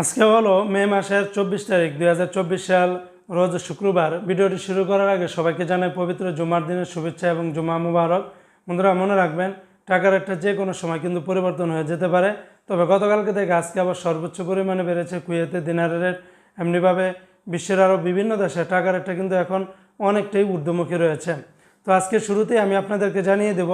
আজকে হলো মে মাসের চব্বিশ তারিখ, দুই হাজার চব্বিশ সাল, রোজ শুক্রবার। ভিডিওটি শুরু করার আগে সবাইকে জানাই পবিত্র জুমার দিনের শুভেচ্ছা এবং জুমা মুবারক। বন্ধুরা, মনে রাখবেন, টাকার একটা যে কোনো সময় কিন্তু পরিবর্তন হয়ে যেতে পারে। তবে গতকালকে থেকে আজকে আবার সর্বোচ্চ পরিমাণে বেড়েছে কুয়েতে দিনারের রেট। এমনিভাবে বিশ্বের আরও বিভিন্ন দেশে টাকার রেটটা কিন্তু এখন অনেকটাই ঊর্ধ্বমুখী রয়েছে। তো আজকে শুরুতেই আমি আপনাদেরকে জানিয়ে দেব,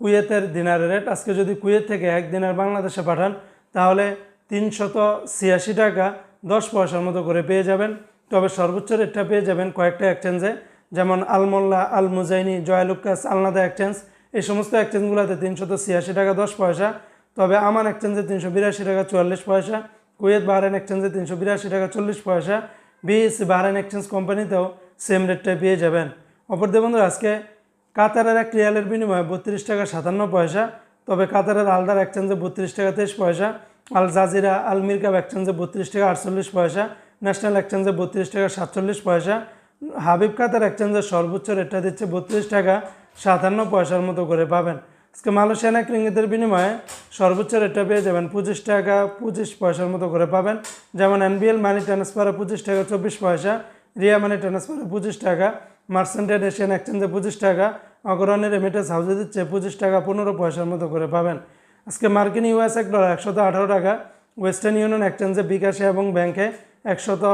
কুয়েতের দিনারের রেট। আজকে যদি কুয়েত থেকে এক দিনার বাংলাদেশে পাঠান, তাহলে তিনশত ছিয়াশি টাকা দশ পয়সার মতো করে পেয়ে যাবেন। তবে সর্বোচ্চ রেটটা পেয়ে যাবেন কয়েকটা এক্সচেঞ্জে যেমন আলমোল্লা আল মুজাইনি জয়ালুকাস আলনাদা এক্সচেঞ্জ এই সমস্ত এক্সচেঞ্জগুলোতে তিনশত ছিয়াশি টাকা দশ পয়সা, তবে আমান এক্সচেঞ্জে তিনশো বিরাশি টাকা চুয়াল্লিশ পয়সা, কুয়েত বাহরাইন এক্সচেঞ্জে তিনশো বিরাশি টাকা চল্লিশ পয়সা, বিএসসি বাহরাইন এক্সচেঞ্জ কোম্পানিতেও সেম রেটটাই পেয়ে যাবেন। অপরদের বন্ধুরা, আজকে কাতারের এক রিয়ালের বিনিময়ে বত্রিশ টাকা সাতান্ন পয়সা, তবে কাতারের আলদার এক্সচেঞ্জে বত্রিশ টাকা তেইশ পয়সা আল জাজিরা, আল মিরকাব এক্সচেঞ্জে বত্রিশ টাকা আটচল্লিশ পয়সা, ন্যাশনাল এক্সচেঞ্জে বত্রিশ টাকা সাতচল্লিশ পয়সা, হাবিব কাতার এক্সচেঞ্জের সর্বোচ্চ রেটটা দিচ্ছে বত্রিশ টাকা সাতান্ন পয়সার মতো করে পাবেন। আজকে মালয়েশিয়ান এক রিঙ্গিতের বিনিময়ে সর্বোচ্চ রেটটা পেয়ে যাবেন পঁচিশ টাকা পঁচিশ পয়সার মতো করে পাবেন। যেমন এনবিএল মানি ট্রান্সফারে পঁচিশ টাকা চব্বিশ পয়সা, রিয়া মানি ট্রান্সফারে পঁচিশ টাকা মার্সেন্টেড এশিয়ান এক্সচেঞ্জে পঁচিশ টাকা, অগ্রণী রেমিটেন্স হাউসে দিচ্ছে পঁচিশ টাকা পনেরো পয়সার মতো করে পাবেন। আজকে মার্কিন ইউএস এক ডলার, একশত আঠারো টাকা, ওয়েস্টার্ন ইউনিয়ন এক্সচেঞ্জে বিকাশে এবং ব্যাংকে একশত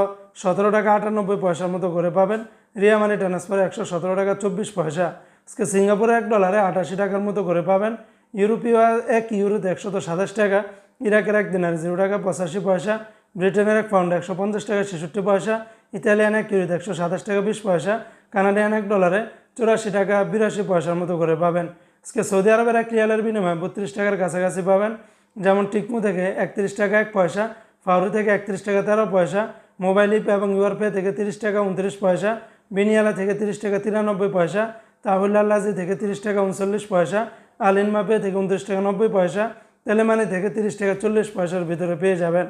সতেরো টাকা আটানব্বই পয়সার মতো করে পাবেন। রিয়া মানি ট্রান্সফারে একশো সতেরো টাকা চব্বিশ পয়সা। আজকে সিঙ্গাপুরে এক ডলারে আটাশি টাকার মতো করে পাবেন। ইউরোপীয় এক ইউরোতে একশত সাতাশ টাকা, ইরাকের এক দিনার জিরো টাকা পঁচাশি পয়সা, ব্রিটেনের এক পাউন্ড একশো পঞ্চাশ টাকা ছেষট্টি পয়সা, ইতালিয়ান এক ইউরোতে একশো সাতাশ টাকা বিশ পয়সা, কানাডিয়ান এক ডলারে চুরাশি টাকা বিরাশি পয়সার মতো করে পাবেন। আজকে সৌদি আরবের এক রিয়ালের বিনিময়ে বত্রিশ টাকার কাছাকাছি পাবেন। যেমন টিকমু থেকে একত্রিশ টাকা এক পয়সা ফাউরি থেকে একত্রিশ টাকা তেরো পয়সা, মোবাইল ইপে এবং ইউআরপে থেকে তিরিশ টাকা উনত্রিশ পয়সা, বিনিয়ালা থেকে তিরিশ টাকা তিরানব্বই পয়সা তাহুল্লাজি থেকে তিরিশ টাকা উনচল্লিশ পয়সা আলিনমা পে থেকে উনত্রিশ টাকা নব্বই পয়সা, তেলেমানি থেকে তিরিশ টাকা চল্লিশ পয়সার ভিতরে পেয়ে যাবেন।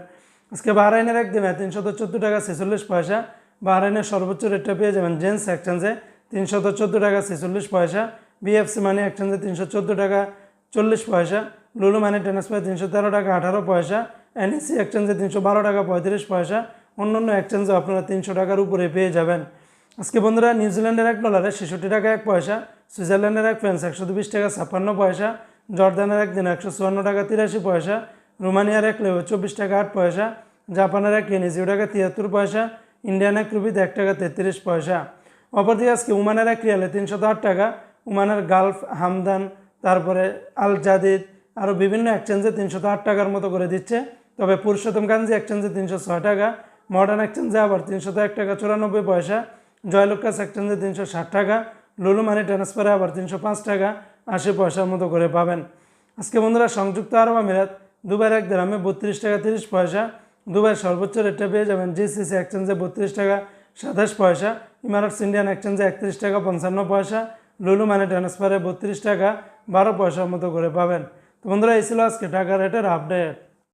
আজকে বাহরাইনের একদিনে তিনশত চোদ্দ টাকা ছেচল্লিশ পয়সা, বাহরাইনের সর্বোচ্চ রেটটা পেয়ে যাবেন জেন্স এক্সচেঞ্জে তিনশত চোদ্দ টাকা ছেচল্লিশ পয়সা বিএফসি মানি এক্সচেঞ্জে তিনশো চোদ্দ টাকা, চল্লিশ পয়সা। লুলু মানি ট্রান্সফার তিনশো তেরো টাকা, আঠারো পয়সা। এনএসি এক্সচেঞ্জে তিনশো বারো টাকা, পঁয়ত্রিশ পয়সা। অন্য অন্যান্য এক্সচেঞ্জে আপনারা তিনশো টাকার উপরে পেয়ে যাবেন। আজকে বন্ধুরা নিউজিল্যান্ডের এক ডলারে ছেষট্টি টাকা এক পয়সা সুইজারল্যান্ডের এক ফ্রান্স একশো বিশ টাকা, ছাপ্পান্ন পয়সা। জর্দানের এক দিন একশো চুয়ান্ন টাকা, তিরাশি পয়সা। রোমানিয়ার এক লেবে চব্বিশ টাকা, আট পয়সা। জাপানের এক ইয়েনি জিরো টাকা, তিয়াত্তর পয়সা। ইন্ডিয়ান এক রুপিতে এক টাকা, তেত্রিশ পয়সা। অপরদিকে আজকে উমানের এক রিয়ালে তিনশত আট টাকা উমানের গালফ, হামদান, তারপরে আল জাদিদ আরও বিভিন্ন এক্সচেঞ্জে তিনশত আট টাকার মতো করে দিচ্ছে। তবে পুরুষোত্তম গান্ধী এক্সচেঞ্জে তিনশো ছয় টাকা মডার্ন এক্সচেঞ্জে আবার তিনশত এক টাকা, চুরানব্বই পয়সা, জয়লুকাস এক্সচেঞ্জে তিনশো ষাট টাকা, লুলু মানি ট্রান্সফারে আবার তিনশো পাঁচ টাকা, আশি পয়সার মতো করে পাবেন। আজকে বন্ধুরা, সংযুক্ত আরব আমিরাত দুবার এক দেড়ামে বত্রিশ টাকা তিরিশ পয়সা দুবার সর্বোচ্চ রেটটা পেয়ে যাবেন জিসিসি এক্সচেঞ্জে বত্রিশ টাকা সাতাশ পয়সা ইমারটস ইন্ডিয়ান এক্সচেঞ্জে একত্রিশ টাকা পঞ্চান্ন পয়সা লুলু মানে ট্রান্সফারে বত্রিশ টাকা, বারো পয়সার মতো করে পাবেন। তো বন্ধুরা, এই ছিল আজকে টাকা রেটের আপডেট